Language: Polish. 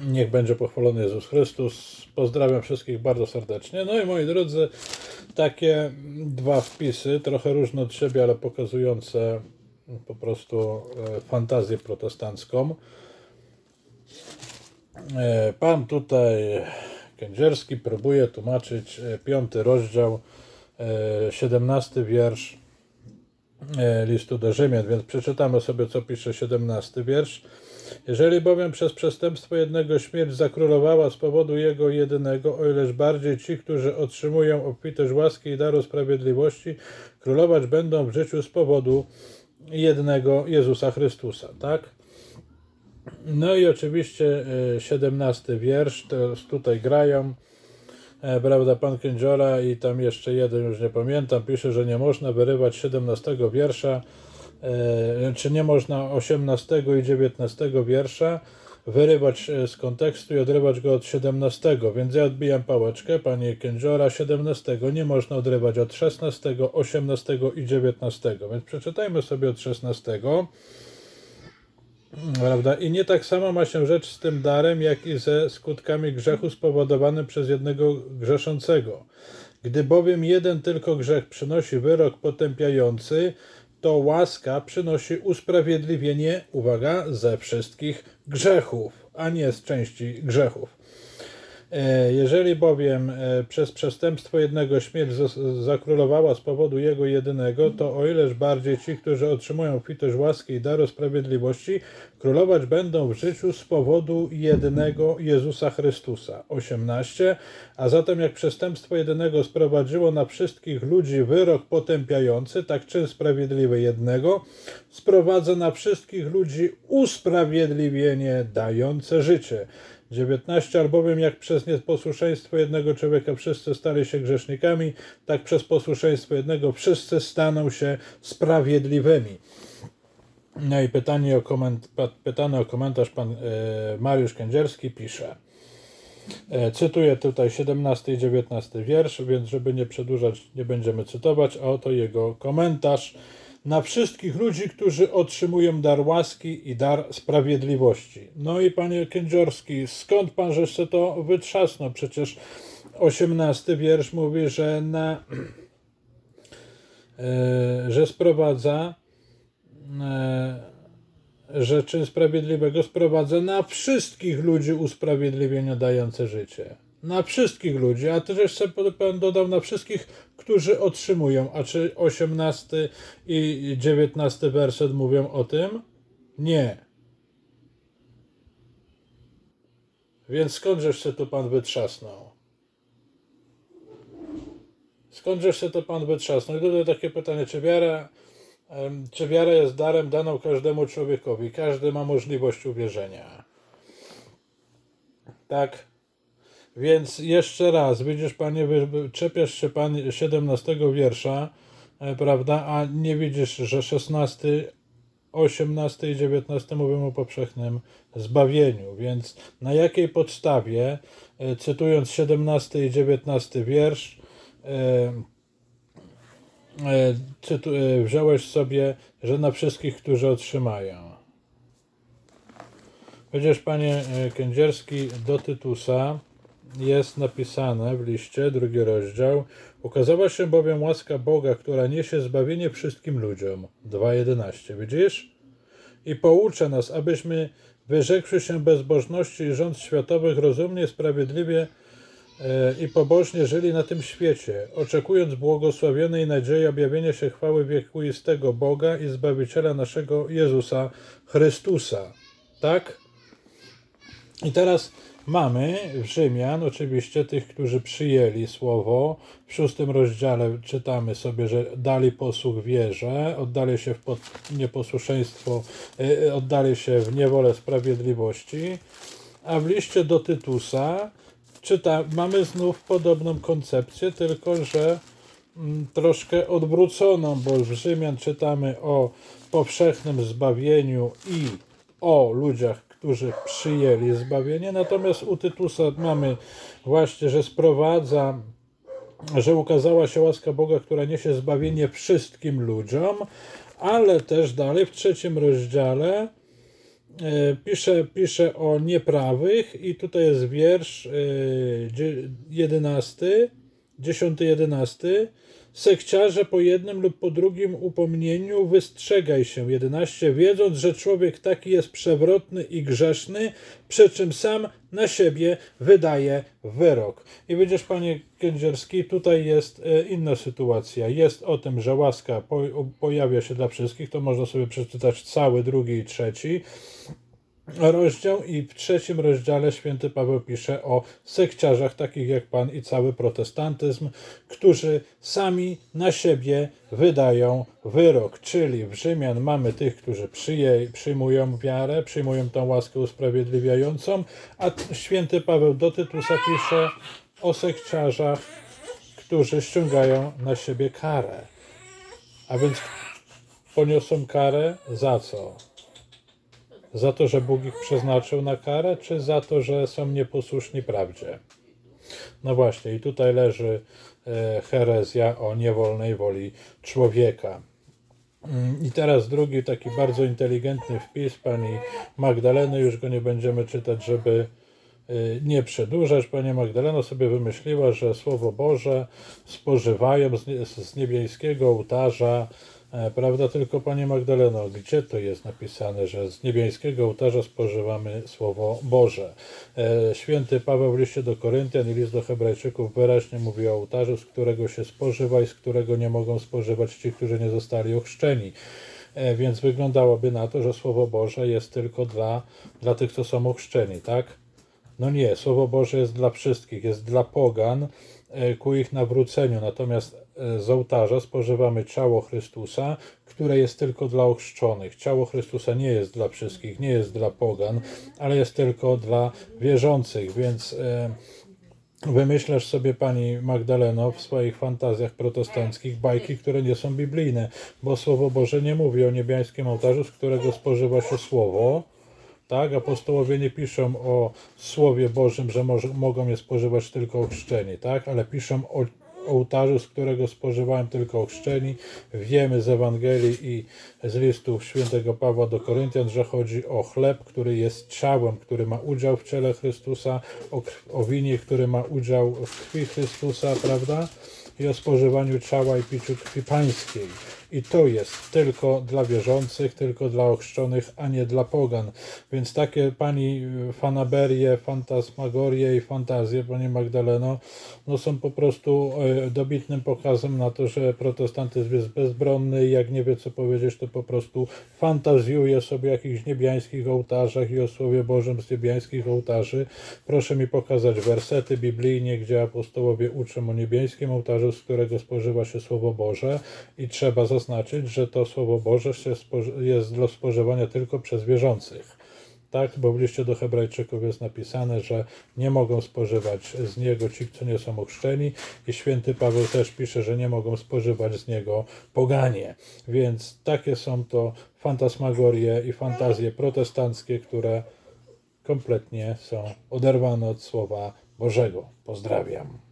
Niech będzie pochwalony Jezus Chrystus. Pozdrawiam wszystkich bardzo serdecznie. No i moi drodzy, takie dwa wpisy, trochę różne od siebie, ale pokazujące po prostu e, fantazję protestancką. E, Pan tutaj Kędzierski próbuje tłumaczyć e, piąty rozdział, siedemnasty wiersz listu do Rzymian, więc przeczytamy sobie, co pisze 17 wiersz. Jeżeli bowiem przez przestępstwo jednego śmierć zakrólowała z powodu jego jedynego, o ileż bardziej ci, którzy otrzymują obfitość łaski i daru sprawiedliwości, królować będą w życiu z powodu jednego Jezusa Chrystusa, tak? No i oczywiście e, 17 wiersz, to tutaj grają, e, prawda, pan Kędziora i tam jeszcze jeden, już nie pamiętam, pisze, że nie można wyrywać 17 wiersza, e, czy nie można 18 i 19 wiersza wyrywać e, z kontekstu i odrywać go od 17, więc ja odbijam pałeczkę, panie Kędziora, 17 nie można odrywać od 16, 18 i 19, więc przeczytajmy sobie od 16. Prawda? I nie tak samo ma się rzecz z tym darem, jak i ze skutkami grzechu spowodowanym przez jednego grzeszącego. Gdy bowiem jeden tylko grzech przynosi wyrok potępiający, to łaska przynosi usprawiedliwienie, uwaga, ze wszystkich grzechów, a nie z części grzechów. E, Jeżeli bowiem e, przez przestępstwo jednego śmierć zakrólowała z powodu jego jedynego, to o ileż bardziej ci, którzy otrzymują kwitość łaski i daru sprawiedliwości, królować będą w życiu z powodu jednego Jezusa Chrystusa. 18. A zatem jak przestępstwo jedynego sprowadziło na wszystkich ludzi wyrok potępiający, tak czyn sprawiedliwy jednego sprowadza na wszystkich ludzi usprawiedliwienie dające życie. 19. Albowiem jak przez nieposłuszeństwo jednego człowieka wszyscy stali się grzesznikami, tak przez posłuszeństwo jednego wszyscy staną się sprawiedliwymi. No i pytanie o koment, pytany o komentarz pan e, Mariusz Kędzierski pisze. E, cytuję tutaj 17 i 19 wiersz, więc żeby nie przedłużać, nie będziemy cytować, a oto jego komentarz. Na wszystkich ludzi, którzy otrzymują dar łaski i dar sprawiedliwości. No i panie Kędziorski, skąd pan żeście to wytrzasnął? Przecież 18 wiersz mówi, że na e, że sprowadza że czyn sprawiedliwego sprowadza na wszystkich ludzi usprawiedliwienia dające życie. Na wszystkich ludzi, a też jeszcze pan dodał na wszystkich, którzy otrzymują. A czy 18 i 19 werset mówią o tym? Nie. Więc skądżeż się to pan wytrzasnął? Skądżeż się to pan wytrzasnął? I tutaj takie pytanie, czy wiara, czy wiara jest darem daną każdemu człowiekowi? Każdy ma możliwość uwierzenia. Tak? Więc jeszcze raz, widzisz panie, czepiasz się pan 17 wiersza, e, prawda, a nie widzisz, że 16, 18 i 19 mówią o powszechnym zbawieniu. Więc na jakiej podstawie, e, cytując 17 i 19 wiersz, e, wziąłeś sobie, że na wszystkich, którzy otrzymają. Widzisz, panie Kędzierski, do Tytusa jest napisane w liście, drugi rozdział. Ukazała się bowiem łaska Boga, która niesie zbawienie wszystkim ludziom. 2.11. Widzisz? I poucza nas, abyśmy wyrzekłszy się bezbożności i rząd światowych rozumnie, sprawiedliwie e, i pobożnie żyli na tym świecie, oczekując błogosławionej nadziei objawienia się chwały wiekuistego Boga i Zbawiciela naszego Jezusa Chrystusa. Tak? I teraz mamy Rzymian, oczywiście tych, którzy przyjęli słowo. W szóstym rozdziale czytamy sobie, że dali posłuch wierze, oddali się w nieposłuszeństwo, y, oddali się w niewolę sprawiedliwości. A w liście do Tytusa czyta, mamy znów podobną koncepcję, tylko że mm, troszkę odwróconą, bo w Rzymian czytamy o powszechnym zbawieniu i o ludziach, którzy przyjęli zbawienie. Natomiast u Tytusa mamy właśnie, że sprowadza że ukazała się łaska Boga, która niesie zbawienie wszystkim ludziom, ale też dalej w trzecim rozdziale e, pisze, pisze o nieprawych i tutaj jest wiersz e, jedenasty. 10-11. Sekciarze po jednym lub po drugim upomnieniu wystrzegaj się. 11. Wiedząc, że człowiek taki jest przewrotny i grzeszny, przy czym sam na siebie wydaje wyrok. I widzisz, panie Kędzierski, tutaj jest e, inna sytuacja. Jest o tym, że łaska pojawia się dla wszystkich, to można sobie przeczytać cały drugi i trzeci rozdział i w trzecim rozdziale święty Paweł pisze o sekciarzach takich jak Pan i cały protestantyzm, którzy sami na siebie wydają wyrok, czyli w Rzymian mamy tych, którzy przyje, przyjmują wiarę, przyjmują tą łaskę usprawiedliwiającą, a święty Paweł do Tytusa pisze o sekciarzach, którzy ściągają na siebie karę. A więc poniosą karę za co? Za to, że Bóg ich przeznaczył na karę, czy za to, że są nieposłuszni prawdzie? No właśnie, i tutaj leży e, herezja o niewolnej woli człowieka. Mm, I teraz drugi taki bardzo inteligentny wpis pani Magdaleny, już go nie będziemy czytać, żeby y, nie przedłużać. Pani Magdalena sobie wymyśliła, że Słowo Boże spożywają z, nie- z niebiańskiego ołtarza, e, prawda? Tylko Pani Magdaleno, gdzie to jest napisane, że z niebiańskiego ołtarza spożywamy Słowo Boże? E, Święty Paweł w liście do Koryntian i list do Hebrajczyków wyraźnie mówi o ołtarzu, z którego się spożywa i z którego nie mogą spożywać ci, którzy nie zostali ochrzczeni. E, Więc wyglądałoby na to, że Słowo Boże jest tylko dla, dla tych, co są ochrzczeni, tak? No nie, Słowo Boże jest dla wszystkich, jest dla pogan e, ku ich nawróceniu. Natomiast e, z ołtarza spożywamy ciało Chrystusa, które jest tylko dla ochrzczonych. Ciało Chrystusa nie jest dla wszystkich, nie jest dla pogan, ale jest tylko dla wierzących, więc e, Wymyślasz sobie pani Magdaleno w swoich fantazjach protestanckich bajki, które nie są biblijne, bo Słowo Boże nie mówi o niebiańskim ołtarzu, z którego spożywa się Słowo. Tak, apostołowie nie piszą o Słowie Bożym, że może, mogą je spożywać tylko ochrzczeni, tak, ale piszą o ołtarzu, z którego spożywałem tylko ochrzczeni. Wiemy z Ewangelii i z listów świętego Pawła do Koryntian, że chodzi o chleb, który jest ciałem, który ma udział w ciele Chrystusa, o, o winie, który ma udział w krwi Chrystusa, prawda? I o spożywaniu ciała i piciu krwi pańskiej. I to jest tylko dla wierzących, tylko dla ochrzczonych, a nie dla pogan. Więc takie pani y, fanaberie, fantasmagorie i fantazje, pani Magdaleno, no są po prostu e, dobitnym pokazem na to, że protestantyzm jest bezbronny i jak nie wie co powiedzieć, to po prostu fantazjuje sobie o jakichś niebiańskich ołtarzach i o Słowie Bożym z niebiańskich ołtarzy. Proszę mi pokazać wersety biblijnie, gdzie apostołowie uczą o niebiańskim ołtarzu, z którego spożywa się Słowo Boże i trzeba zaznaczyć, że to Słowo Boże jest do spożywania tylko przez wierzących. Tak, bo w liście do Hebrajczyków jest napisane, że nie mogą spożywać z niego ci, co nie są ochrzczeni, i święty Paweł też pisze, że nie mogą spożywać z niego poganie. Więc takie są to fantasmagorie i fantazje protestanckie, które kompletnie są oderwane od Słowa Bożego. Pozdrawiam.